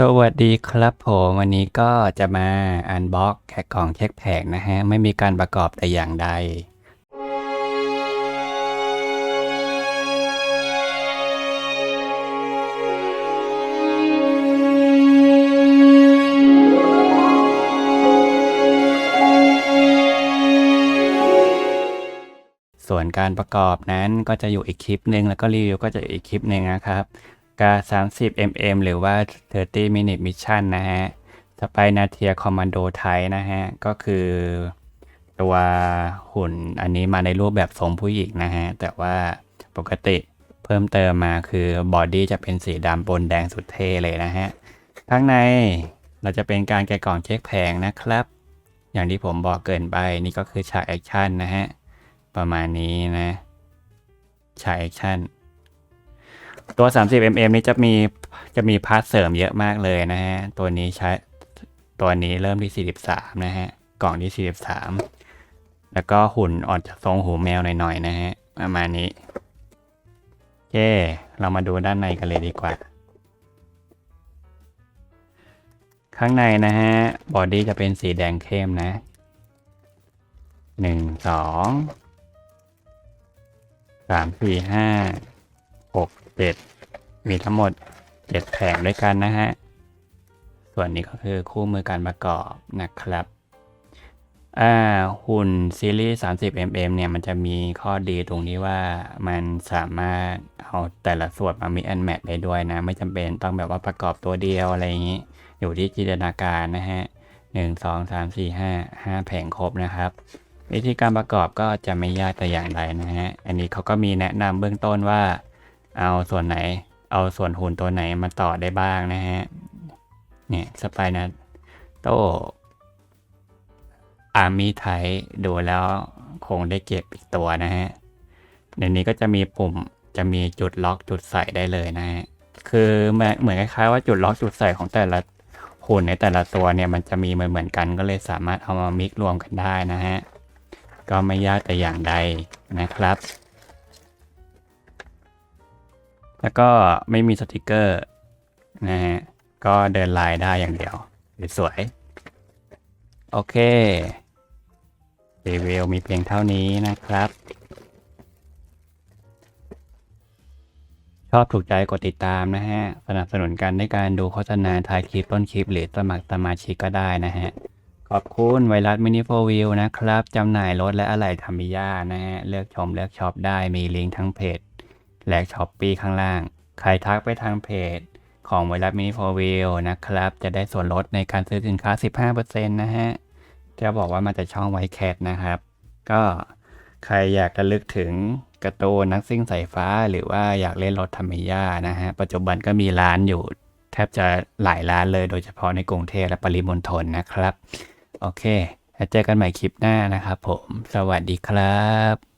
สวัสดีครับผมวันนี้ก็จะมาอันบ็อกแค่กล่องเช็คแผงนะฮะ ไม่มีการประกอบแต่อย่างใด ส่วนการประกอบนั้นก็จะอยู่อีกคลิปหนึ่งแล้วก็รีวิวก็จะอีกคลิปหนึ่งนะครับ กา 30 mm หรือว่า 30 minute mission นะฮะสไปนาเทียคอมมานโดไทนะฮะ ก็คือตัวหุ่นอันนี้มาในรูปแบบทรงผู้หญิงนะฮะ แต่ว่าปกติเพิ่มเติมมาคือบอดี้จะเป็นสีดำปนแดงสุดเท่เลยนะฮะ ข้างในเราจะเป็นการแกะกล่องเช็คแผงนะครับ อย่างที่ผมบอกเกินไปนี่ก็คือฉากแอคชั่นนะฮะ ประมาณนี้นะ ฉากแอคชั่น ตัว 30 mm นี้จะมีจะมีพาร์ทเสริมเยอะมากเลยนะฮะ ตัวนี้ใช้ตัวนี้เริ่มที่ 43 นะฮะ กล่องที่ 43 แล้วก็หุ่นออกจากทรงหูแมวหน่อยๆนะฮะ ประมาณนี้โอเคเรามาดูด้านในกันเลยดีกว่า ข้างในนะฮะ บอดี้จะเป็นสีแดงเข้มนะหนึ่งสองสามสี่ห้า กเจ็ดมีทั้งหมดเจ็ดแผงด้วยกันนะฮะ ส่วนนี้ก็คือคู่มือการประกอบนะครับ อ่าหุ่นซีรีส์ 30 mm เนี่ยมันจะมีข้อดีตรงที่ว่ามันสามารถเอาแต่ละส่วนมามิ and match ได้ด้วยนะ ไม่จำเป็นต้องแบบว่าประกอบตัวเดียวอะไรอย่างนี้ อยู่ที่จินตนาการนะฮะหนึ่งสองสามสี่ห้าห้าแผงครบนะครับ วิธีการประกอบก็จะไม่ยากแต่อย่างใดนะฮะ อันนี้เขาก็มีแนะนำเบื้องต้นว่า เอาส่วนไหน เอาส่วนหุ่นตัวไหนมาต่อได้บ้างนะฮะ เนี่ยสไปนะโตอาร์มี่ไทดูแล้วคงได้เก็บอีกตัวนะฮะในนี้ก็จะมีปุ่มจะมีจุดล็อกจุดใส่ได้เลยนะฮะ คือเหมือนคล้ายๆว่าจุดล็อกจุดใส่ของแต่ละหุ่นในแต่ละตัวเนี่ยมันจะมีเหมือนเหมือนกันก็เลยสามารถเอามามิกรวมกันได้นะฮะ ก็ไม่ยากแต่อย่างใดนะครับ แล้วก็ไม่มีสติกเกอร์นะฮะก็เดินลายได้อย่างเดียวสวยๆโอเครีวิวมีเพียงเท่านี้นะครับ ชอบถูกใจกดติดตามนะฮะ สนับสนุนกันในการดูโฆษณาท้ายคลิปต้นคลิป หรือสมัครสมาชิกก็ได้นะฮะ ขอบคุณไวรัสมินิโฟวิวนะครับ จำหน่ายรถและอะไหล่ธรรมิยานะฮะ เลือกชมเลือกช็อปได้มีลิงก์ทั้งเพจ และช้อปปีข้างล่าง ใครทักไปทางเพจ ของไวรัสมินิโฟวิวนะครับ จะได้ส่วนลดในการซื้อสินค้า 15%นะฮะ จะบอกว่ามาจากช่องไวแคทนะครับ ก็ใครอยากระลึกถึงกร์ตูนนักซิ่งสายฟ้า หรือว่าอยากเล่นรถธรรมิยานะฮะ ปัจจุบันก็มีร้านอยู่ แทบจะหลายร้านเลยโดยเฉพาะในกรุงเทพและปริมณฑลนะครับ โอเคเจอกันใหม่คลิปหน้านะครับผม สวัสดีครับ